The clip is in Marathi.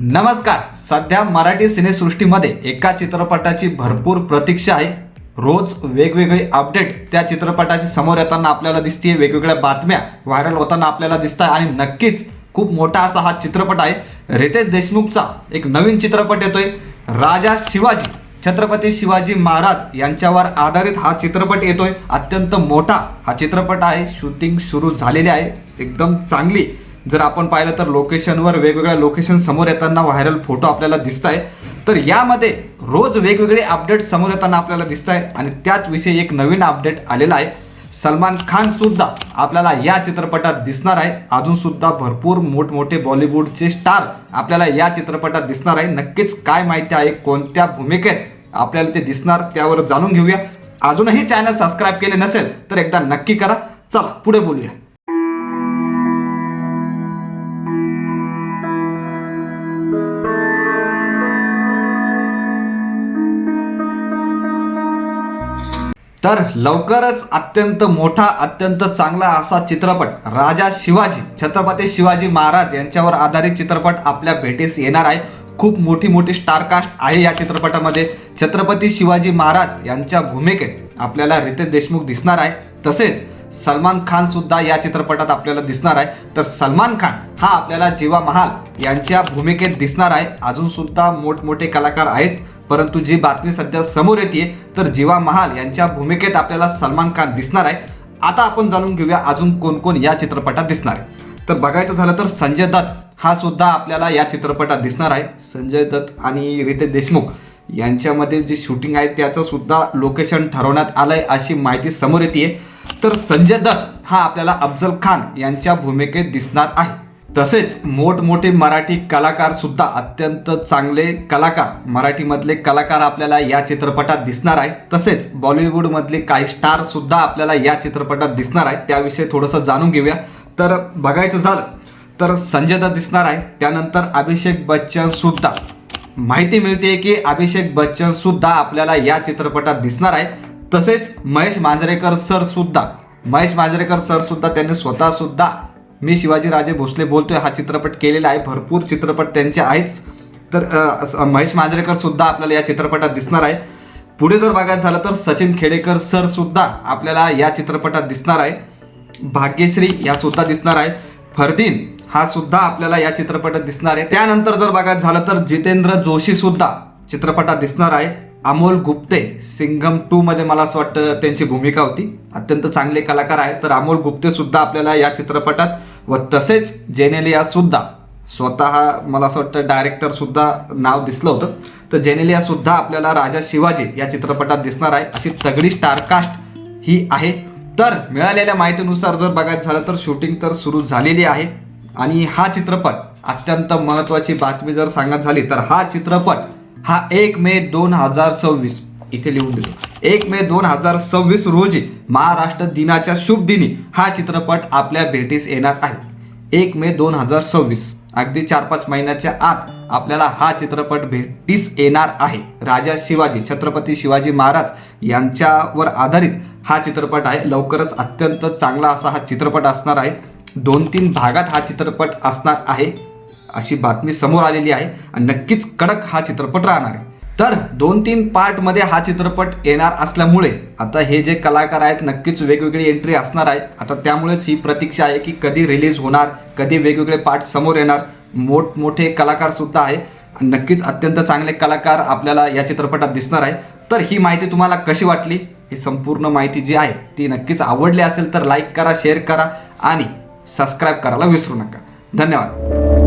नमस्कार. सध्या मराठी सिनेसृष्टीमध्ये एका चित्रपटाची भरपूर प्रतीक्षा आहे. रोज वेगवेगळे अपडेट त्या चित्रपटाची समोर येताना आपल्याला दिसते वेगवेगळ्या बातम्या व्हायरल होताना आपल्याला दिसत आहे आणि नक्कीच खूप मोठा असा हा चित्रपट आहे. रितेश देशमुखचा एक नवीन चित्रपट येतोय. राजा शिवाजी छत्रपती शिवाजी महाराज यांच्यावर आधारित हा चित्रपट येतोय. अत्यंत मोठा हा चित्रपट आहे. शूटिंग सुरू झालेली आहे. एकदम चांगली जर आपण पाहिलं तर लोकेशनवर वेगवेगळ्या लोकेशन समोर येताना व्हायरल फोटो आपल्याला दिसत आहे तर यामध्ये रोज वेगवेगळे अपडेट समोर येताना आपल्याला दिसत आहे आणि त्याचविषयी एक नवीन अपडेट आलेला आहे. सलमान खान सुद्धा आपल्याला या चित्रपटात दिसणार आहे. अजून सुद्धा भरपूर मोठमोठे बॉलिवूडचे स्टार आपल्याला या चित्रपटात दिसणार आहे. नक्कीच काय माहिती आहे कोणत्या भूमिकेत आपल्याला ते दिसणार त्यावर जाणून घेऊया. अजूनही चॅनल सबस्क्राईब केले नसेल तर एकदा नक्की करा. चला पुढे बोलूया. तर लवकरच अत्यंत मोठा अत्यंत चांगला असा चित्रपट राजा शिवाजी छत्रपती शिवाजी महाराज यांच्यावर आधारित चित्रपट आपल्या भेटीस येणार आहे. खूप मोठी मोठी स्टारकास्ट आहे या चित्रपटामध्ये. छत्रपती शिवाजी महाराज यांच्या भूमिकेत आपल्याला रितेश देशमुख दिसणार आहे. तसेच सलमान खान सुद्धा या चित्रपटात आपल्याला दिसणार आहे. तर सलमान खान हा आपल्याला जीवा महाल यांच्या भूमिकेत दिसणार आहे. अजून सुद्धा मोठमोठे कलाकार आहेत. परंतु जी बातमी सध्या समोर येते तर जीवा महाल यांच्या भूमिकेत आपल्याला सलमान खान दिसणार आहे. आता आपण जाणून घेऊया अजून कोण कोण या चित्रपटात दिसणार आहे. तर बघायचं झालं तर संजय दत्त हा सुद्धा आपल्याला या चित्रपटात दिसणार आहे. संजय दत्त आणि रितेश देशमुख यांच्यामध्ये जे शूटिंग आहे त्याचं सुद्धा लोकेशन ठरवण्यात आलं आहे अशी माहिती समोर येते तर संजय दत्त हा आपल्याला अफजल खान यांच्या भूमिकेत दिसणार आहे. तसेच मोठमोठे मराठी कलाकार सुद्धा अत्यंत चांगले कलाकार मराठीमधले कलाकार आपल्याला या चित्रपटात दिसणार आहे. तसेच बॉलिवूडमधले काही स्टार सुद्धा आपल्याला या चित्रपटात दिसणार आहे त्याविषयी थोडंसं जाणून घेऊया. तर बघायचं झालं तर संजय दत्त दिसणार आहे. त्यानंतर अभिषेक बच्चन सुद्धा. माहिती मिळते की अभिषेक बच्चन सुद्धा आपल्याला या चित्रपटात दिसणार आहे. तसेच महेश मांजरेकर सर सुद्धा महेश मांजरेकर सर सुद्धा त्यांनी स्वतः सुद्धा मी शिवाजी राजे भोसले बोलतोय हा चित्रपट केलेला आहे भरपूर चित्रपट त्यांचे आहेच तर महेश मांजरेकर सुद्धा आपल्याला या चित्रपटात दिसणार आहे. पुढे जर बघायचं झालं तर सचिन खेडेकर सर सुद्धा आपल्याला या चित्रपटात दिसणार आहे. भाग्यश्री या सुद्धा दिसणार आहे. फरदीन हा सुद्धा आपल्याला या चित्रपटात दिसणार आहे. त्यानंतर जर बघायचं झालं तर जितेंद्र जोशी सुद्धा चित्रपटात दिसणार आहे. अमोल गुप्ते सिंघम टू मध्ये मला असं वाटतं त्यांची भूमिका होती. अत्यंत चांगले कलाकार आहेत. तर अमोल गुप्ते सुद्धा आपल्याला या चित्रपटात व तसेच जेनेलिया सुद्धा स्वतः मला असं वाटतं डायरेक्टर सुद्धा नाव दिसलं होतं. तर जेनेलिया सुद्धा आपल्याला राजा शिवाजी या चित्रपटात दिसणार आहे. अशी तगडी स्टारकास्ट ही आहे. तर मिळालेल्या माहितीनुसार जर बघायचं झालं तर शूटिंग तर सुरू झालेली आहे. आणि हा चित्रपट अत्यंत महत्त्वाची बातमी जर सांगत झाली तर हा चित्रपट हा एक मे दोन हजार सव्वीस. इथे लिहून देतो एक मे दोन हजार सव्वीस रोजी महाराष्ट्र दिनाच्या शुभ दिनी हा चित्रपट आपल्या भेटीस येणार आहे. एक मे दोन हजार सव्वीस. अगदी चार पाच महिन्याच्या आत आपल्याला हा चित्रपट भेटीस येणार आहे. राजा शिवाजी छत्रपती शिवाजी महाराज यांच्यावर आधारित हा चित्रपट आहे. लवकरच अत्यंत चांगला असा हा चित्रपट असणार आहे. दोन तीन भागात हा चित्रपट असणार आहे. अशी बातमी समोर आलेली आहे आणि नक्कीच कडक हा चित्रपट राहणार आहे. तर दोन तीन पार्टमध्ये हा चित्रपट येणार असल्यामुळे आता हे जे कलाकार आहेत नक्कीच वेगवेगळी एंट्री असणार आहे आता त्यामुळेच ही प्रतीक्षा आहे की कधी रिलीज होणार कधी वेगवेगळे पार्ट समोर येणार. मोठमोठे कलाकार सुद्धा आहे. नक्कीच अत्यंत चांगले कलाकार आपल्याला या चित्रपटात दिसणार आहे. तर ही माहिती तुम्हाला कशी वाटली? ही संपूर्ण माहिती जी आहे ती नक्कीच आवडली असेल तर लाईक करा शेअर करा आणि सबस्क्राईब करायला विसरू नका. धन्यवाद.